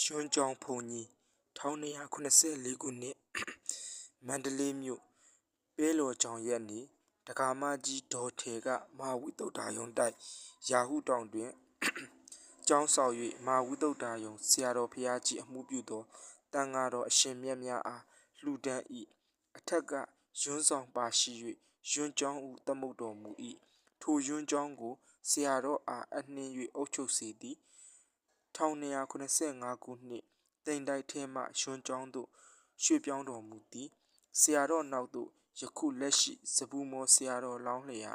ရွှန်းကျောင်းဘုန်းကြီး1284ခုနှစ်မန္တလေးမြို့ပဲလော်ကျောင်းရက်နေ့ဒကာမကြီးဒေါ်ထေကမဟာဝိသုဒ္ဓါယုံတိုက်ရာဟုတောင်တွင်ကျောင်းဆောင်၍မဟာဝိသုဒ္ဓါယုံဆရာတော်ဘုရားကြီးအမှုပြုသောတန်ဃာတော်အရှင်မြတ်များအားလှူဒန်း၏အထက်ကရွန်းဆောင်ပါရှိ၍ရွန်းကျောင်းဦးသမုတ်တော်မူ၏ထိုရွန်းကျောင်းကိုဆရာတော်အားအနှင်း၍အုပ်ချုပ်စေသည် 1285ခုနှစ်တိမ်တိုက်ထဲမှရွှန်းကျောင်းသို့ရွှေ့ပြောင်းတော်မူသည်ဆရာတော်နောက်သို့ယခုလက်ရှိစပူမောဆရာတော်လောင်းလျာ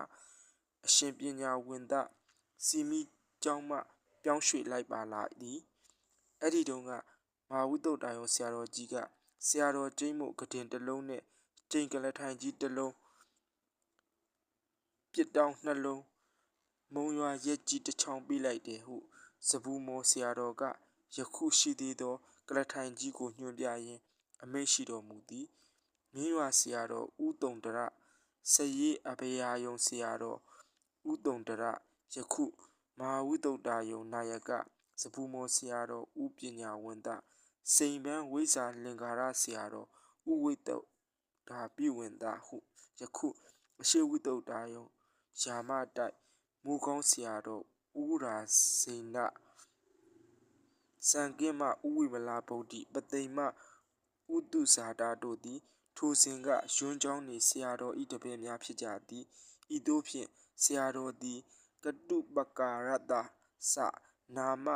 အရှင်ပညာဝန္တစီမီကျောင်းမှပြောင်းရွှေ့လိုက်ပါလာသည်အဲ့ဒီတုန်းကမဟာဝိတုဒ္ဓယုံဆရာတော်ကြီးကဆရာတော်ကျိမ့်မို့ကတင်တစ်လုံးနဲ့ကျိန်ကလထိုင်ကြီးတစ်လုံးပြစ်တောင်းနှလုံးမုံရွာရက်ကြီးတစ်ချောင်းပေးလိုက်တယ်ဟု စပူမောဆရာတော်ကယခုရှိသေးသော ကလထိုင်ကြီးကိုညွှန်ပြရင်းအမိန့်ရှိတော်မူသည်မြင်းရွာဆရာတော်ဦးတုံတရစရေးအဘယာယုံဆရာတော်ဦးတုံတရယခုမဟာဝိတုဒ္ဓယုံနာယကစပူမောဆရာတော်ဦးပညာဝန္တစိန်ပန်းဝိဇာလင်္ကာရဆရာတော်ဦးဝိတုဒ္ဓပိဝန္တဟုယခုအရှိဝိတုဒ္ဓယုံယာမတိုက်မူကောင်းဆရာတော် ဦးရာစိန်နစံကင်းမဥဝိမလာဗုဒ္ဓပသိမ်မဥတုဇာတာတို့သည်ထိုစဉ်ကရွန်းချောင်းနေဆရာတော်ဤတပည့်များဖြစ်ကြသည်ဤသို့ဖြင့်ဆရာတော်သည်ကတုပကာရတသနာမ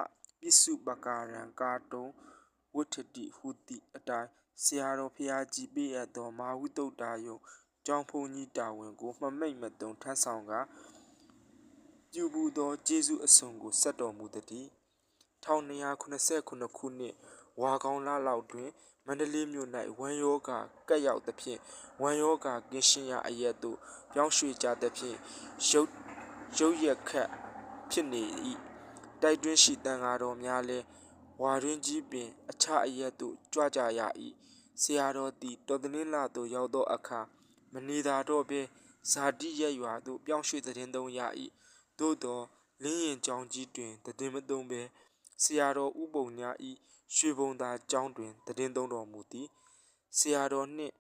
ပစ္စုပကာရံကာတုံဝဋ္ဌတိဟုတိအတိုင်းဆရာတော်ဖျားကြီးပေးအပ်သောမာဝိတုဒ္ဓယုံကျောင်းဖုန်ကြီးတာဝန်ကိုမမိတ်မတုံထမ်းဆောင်က ပြုဘူးသောကျေးဇူးအစုံကိုဆက်တော်မူသည်1289ခုနှစ်ဝါကောင်းလလောက်တွင်မန္တလေးမြို့၌ဝမ်းယောဂကက်ရောက်သဖြင့်ဝမ်းယောဂကင်းရှင်းရာအရက်သို့ပြောင်းရွှေ့ကြသဖြင့်ရုပ်ရုပ်ရက်ခတ်ဖြစ်နေ၏တိုက်တွင်းရှိတန်ဃာတော်များလည်းဝါရင်းကြီးပင် အခြားအရက်သို့ကြွကြရ၏ဆရာတော်သည်တော်သလင်းလာသို့ရောက်သောအခါမနေသာတော့ဘဲဇာတိရက်ရွာသို့ပြောင်းရွှေ့သတင်းသုံးရ၏ သို့သောလင်းရင်ကြောင်ကြီးတွင်တည်မသုံးဘဲဆရာတော်ဥပုံညာဤရွှေဘုံသာကျောင်းတွင်တည်သုံးတော်မူသည်ဆရာတော်နှင့်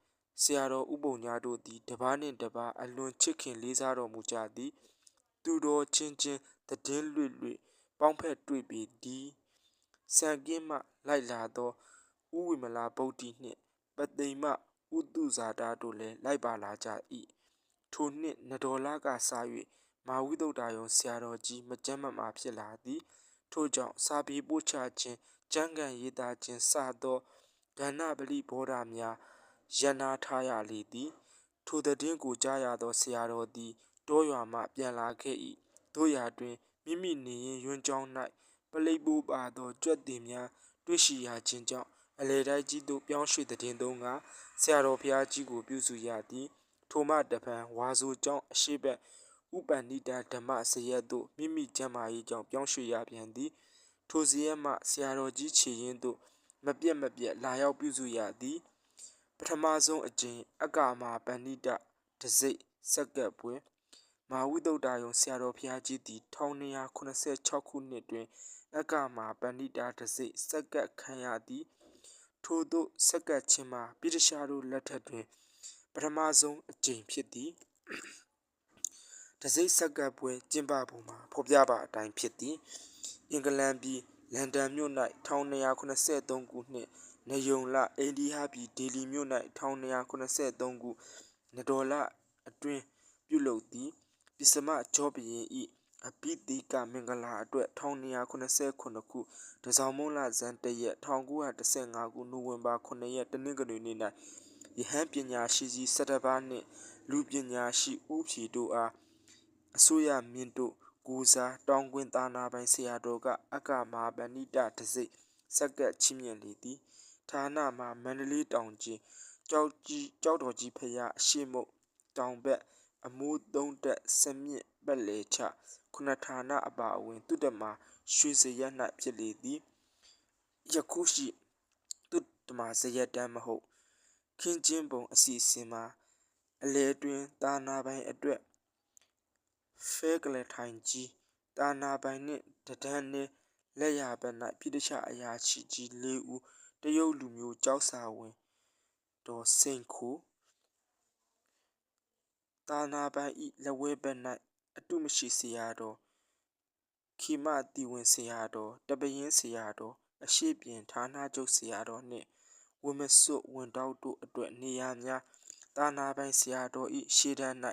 ဆရာတော်ဥပုံညာတို့သည်တပားနှင့်တပားအလွန်ချစ်ခင်လေးစားတော်မူကြသည် သူတော်ချင်းချင်းတည်လွတ်လွတ်ပေါင်းဖက်တွေ့ပေသည်စံကင်းမှလိုက်လာသောဥဝိမလာဗုဒ္ဓီနှင့်ပသိမ်မဥတုဇာတာတို့လည်းလိုက်ပါလာကြ၏ထိုနှစ်နဒေါ်လာကစား၍ မာဝိတုဒ္ဓယုံဆရာတော်ကြီးမကြမ်းမမာဖြစ်လာသည်ထို့ကြောင့်စာပေပို့ချခြင်းကျမ်းဂန်ရေးသားခြင်းစသောကဏ္ဍပလိဘောဓများရန်နာထားရလေသည်ထိုတည်င်းကိုကြားရသောဆရာတော်သည်တောရွာမှပြန်လာခဲ့၏တို့ရာတွင်မိမိနေရင်ရွန်းကျောင်း၌ပလိပိုးပါသောကြွက်တင်များတွေ့ရှိရခြင်းကြောင့်အလေတိုက်ကြီးသို့ပြောင်းရွှေ့တည်င်းသုံးကဆရာတော်ဘုရားကြီးကိုပြုစုရသည်ထိုမှတပံဝါဆိုကျောင်းအရှိဘက် ဥပန္နိတာဓမ္မစရက်သို့မိမိကျမ်းမာရေးကြောင့်ပြောင်းရွှေ့ရပြန်သည်ထိုစရက်မှဆရာတော်ကြီးခြေရင်းသို့မပြတ်မပြတ်လာရောက်ပြုစုရသည်ပထမဆုံးအကြိမ်အက္ကာမပန္နိတတစိတ်စက္ကပ်ပွဲမာဝိတုဒ္ဓယုံဆရာတော်ဘုရားကြီးသည်1286ခုနှစ်တွင် အက္ကာမပန္နိတာတစိတ်စက္ကပ်ခံရသည်ထို့သို့စက္ကပ်ခြင်းမှာပိဋကရှာတို့လက်ထက်တွင်ပထမဆုံးအကြိမ်ဖြစ်သည် တစိမ့်ဆက်ကပ်ပွဲကျင်းပပုံမှာဖော်ပြပါအတိုင်းဖြစ်သည်အင်္ဂလန်ပြည်လန်ဒန်မြို့၌1283ခုနှစ်နယုံလအိန္ဒိယပြည်ဒေလီမြို့၌1283ခုနဒေါ်လအတွင်းပြုလုပ်သည်ပစ္စမဂျောဘရင်ဤအပိတိကမင်္ဂလာအတွက်1289ခုတစောင်းမုံလဇန်တရက်1915ခုနိုဝင်ဘာ9ရက်တနင်္ဂနွေနေ့၌ယဟန်ပညာရှိကြီး17ပါးနှင့်လူပညာရှိဦးဖြီတို့အား အစိုးရမင်းတို့ကိုစားတောင်းကွင်းသာနာပိုင်ဆရာတော်ကအက္ကမဟာပဏိတတစိစက္ကပ်ချီးမြှင့်လေသည်ဌာနမှာမန္တလေးတောင်ကြီးကြောက်ကြီးကြောက်တော်ကြီးဖရာအရှိမုတ်တောင်ဘက်အမိုးသုံးတက်စမြင့်ပက်လေချခုနဌာနအပါအဝင်တုတ္တမရွှေစရက်၌ဖြစ်လေသည်ယခုရှိတုတ္တမဇရက်တမ်းမဟုတ်ခင်းချင်းပုံအစီအစဉ်မှာအလဲတွင်သာနာပိုင်အတွက် ဖဲကလထိုင်ကြီးတာနာပိုင်နှင့်တဒန်းနှင့်လက်ရဘက်၌ပြိတ္တချအရာရှိကြီး၄ဦးတရုတ်လူမျိုးကြောက်စာဝင်တော်စိန်ခိုတာနာပိုင်ဤလက်ဝဲဘက်၌အတုမရှိဆရာတော်ခီမတီဝင်ဆရာတော်တပရင်ဆရာတော်အရှိပြင်ဌာနချုပ်ဆရာတော်နှင့်ဝမစွတ်ဝန်တောက်တို့အတွက်နေရာများတာနာပိုင်ဆရာတော်ဤရှေ့တန်း၌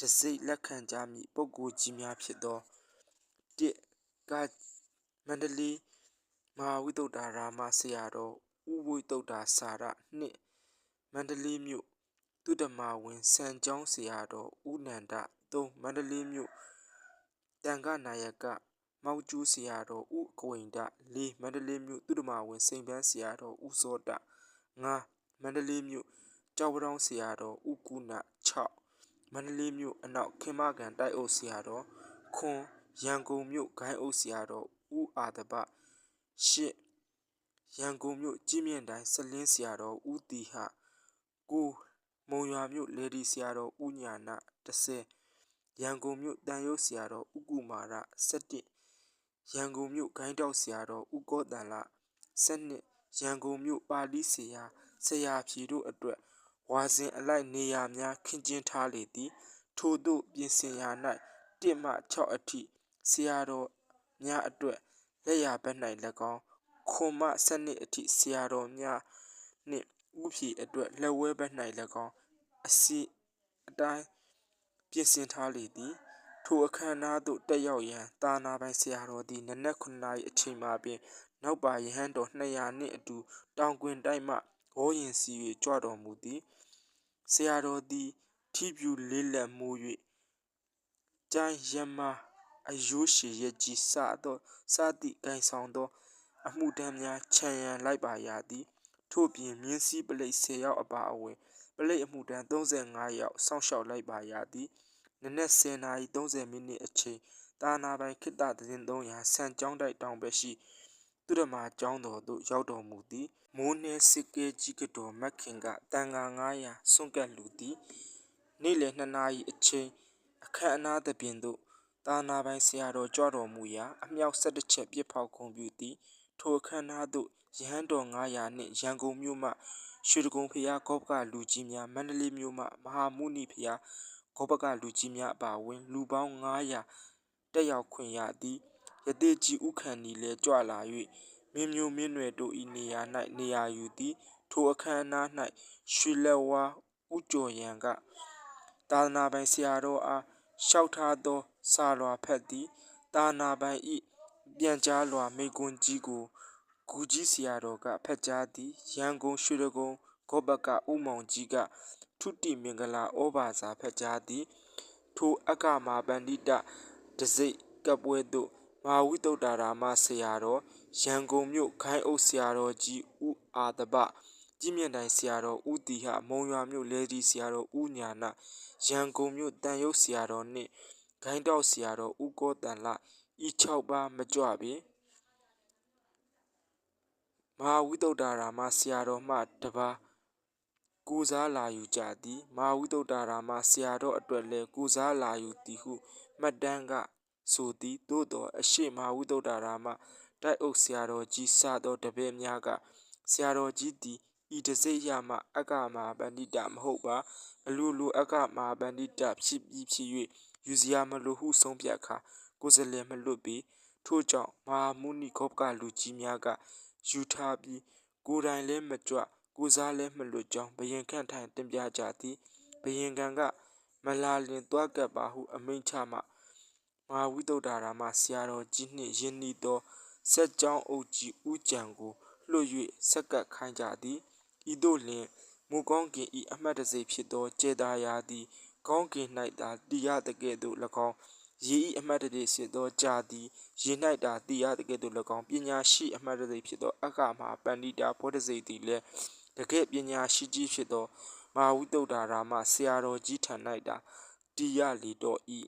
တစိ့လက်ခံကြမည့်ပုဂ္ဂိုလ်ကြီးများဖြစ်သောတစ်ကမန္တလေးမဟာဝိတုဒ္ဓရာမဆရာတော်ဥဝိတုဒ္ဓစာရနှင့်မန္တလေးမြို့သူတမဝင်စံကျောင်းဆရာတော်ဦးနန္ဒသုံးမန္တလေးမြို့တန်ခနာယကမောက်ကျူးဆရာတော်ဦးကွိန်ဒ၄မန္တလေးမြို့သူတမဝင်စိန်ပန်းဆရာတော်ဦးစောတ၅မန္တလေးမြို့ကြောက်ပတောင်းဆရာတော်ဦးကုဏ6 မန္တလေးမြို့အနောက်ခင်မကန်တိုက်အုပ်ဆရာတော်ခွန်ရန်ကုန်မြို့ဂိုင်းအုပ်ဆရာတော်ဦးအာတပ8ရန်ကုန်မြို့ကြီးမြင့်တိုင်းစလင်းဆရာတော်ဦးတီဟ9မုံရွာမြို့လေဒီဆရာတော်ဦးညာနာ10ရန်ကုန်မြို့တန်ရုပ်ဆရာတော်ဦးကုမာရ17ရန်ကုန်မြို့ဂိုင်းတောက်ဆရာတော်ဦးကောတန်လ12ရန်ကုန်မြို့ပါဠိဆရာဆရာဖြီတို့အတွက် ဝါစဉ်အလိုက်နေရာများခင်းကျင်းထားလေသည် ထို့သို့ပြင်ဆင်ရာ၌1မှ6အထိဆရာတော်များအတွက်လက်ရဘက်၌၎င်းခွန်မှ7အထိဆရာတော်များနှင့်ဥဖြီအတွက်လက်ဝဲဘက်၌၎င်းအစီအတိုင်းပြင်ဆင်ထားလေသည်ထိုအခမ်းအနားသို့တက်ရောက်ရန်တာနာပိုင်ဆရာတော်သည်နနက်9နာရီအချိန်မှပင် နောက်ပါယဟန်တော်200နှင့်အတူတောင်ကွင်တိုက်မှ ဝေါ်ရင်စီ၍ကြွတော်မူသည်ဆရာတော်သည်ထီပြူလေးလက်မူ၍ကျိုင်းရမအယိုးရှည်ရကြီးစသောစသည့်ဂိုင်ဆောင်သော အမှုတမ်းများခြံရန်လိုက်ပါရသည်ထို့ပြင်မြင်းစည်းပလိတ်10ရောက်အပါအဝင်ပလိတ်အမှုတမ်း35ရောက်စောင့်ရှောက်လိုက်ပါရသည်နနက်10:30မိနစ်အချိန်တာနာပိုင်ခိတ္တသတင်း300ဆန်ကျောင်းတိုက်တောင်ဘက်ရှိ သူရမာကျောင်းတော်သို့ရောက်တော်မူသည်မိုးနှဲစစ်ကဲကြီးကတော်မက်ခင်ကတန်ဃာ900စွန့်ကပ်လူသည်နေ့လယ်2နာရီအချိန်အခမ်းအနားသဖြင့်သို့တာနာပိုင်ဆရာတော်ကြွတော်မူရာအမြောက်17ချက်ပြစ်ဖောက်ခုံပြုသည်ထိုအခမ်းအနားသို့ရဟန်းတော်900နှင့်ရန်ကုန်မြို့မှရွှေတကုံဖျားကောပကလူကြီးများမန္တလေးမြို့မှမဟာမုနိဖျားကောပကလူကြီးများအပါအဝင် လူပေါင်း900တက်ရောက်ခွင့်ရသည် ယတိကြီးဥခန္ဒီလည်းကြွလာ၍မင်းမျိုးမင်းနွယ်တို့၏နေရာ၌နေရာယူသည်ထိုအခမ်းအနား၌ရွှေလက်ဝါဥကျော်ရန်ကသာသနာပိုင်ဆရာတော်အားလျှောက်ထားသောစာလွာဖတ်သည်သာသနာပိုင်၏ပြန်ကြားလွာမိကွန်းကြီးကိုဂူကြီးဆရာတော်ကဖတ်ကြားသည်ရန်ကုန်ရွှေတကုံဂောဘကဥမောင်ကြီးကထုတိမင်္ဂလာဩဘာစာဖတ်ကြားသည်ထိုအက္ခမပန္တိတတစိတ်ကပွဲသို့ မဟာဝိတုဒ္ဓရာမဆရာတော်ရန်ကုန်မြို့ခိုင်းအုပ်ဆရာတော်ကြီးဦးအာတပကြီးမြင့်တိုင်ဆရာတော်ဦးတီဟမုံရွာမြို့လေဒီဆရာတော်ဦးညာနာရန်ကုန်မြို့တန်ရုပ်ဆရာတော်နှင့်ဂိုင်းတောက်ဆရာတော်ဦးကောတန်လဤ6ပါးမကြွပင်မဟာဝိတုဒ္ဓရာမဆရာတော်မှတပါးကိုစားလာယူကြသည်မဟာဝိတုဒ္ဓရာမဆရာတော်အတွက်လည်းကိုစားလာယူသည်ဟုမှတ်တမ်းက ဆိုသည်သို့တော်အရှိမဟာဝိတုဒ္ဓရာမတိုက်အုပ်ဆရာတော်ကြီးစသောတပည့်များကဆရာတော်ကြီးသည်ဤတစိရမှအက္ခမဟာပန္တိတမဟုတ်ပါအလိုလိုအက္ခမဟာပန္တိတဖြစ်ပြီးဖြစ်၍ယူစရာမလိုဟုဆုံးဖြတ်ခါကိုယ်စလင်မလွတ်ပြီးထို့ကြောင့်မဟာမုနိခောပကလူကြီးများကယူထားပြီးကိုယ်တိုင်လည်းမကြွကိုစားလည်းမလွတ်ကြောင်းဘယင်ခန့်ထိုင်တင်ပြကြသည်ဘယင်ခံကမလာလင်သွားကပ်ပါဟုအမိန့်ချမှ မဟာဝိတုဒ္ဓရာမဆရာတော်ကြီးနှင့်ယင်းဤသောဆက်ကြောင်းအုပ်ကြီးဥကြံကိုလွှတ်၍ဆက်ကပ်ခိုင်းကြသည်ဤသို့လျှင်မူကောင်းကင်ဤအမှတ်တစေဖြစ်သောကျေသာယာသည်ကောင်းကင်၌သာတည်ရတကဲ့သို့၎င်းရေဤအမှတ်တရဖြစ်သောကြာသည်ရေ၌သာတည်ရတကဲ့သို့၎င်းပညာရှိအမှတ်တရဖြစ်သောအခါမှာပန္တိတာဘောဓစိတ်သည်လည်းတကယ်ပညာရှိကြီးဖြစ်သောမဟာဝိတုဒ္ဓရာမဆရာတော်ကြီးထံ၌သာတည်ရလေတော့၏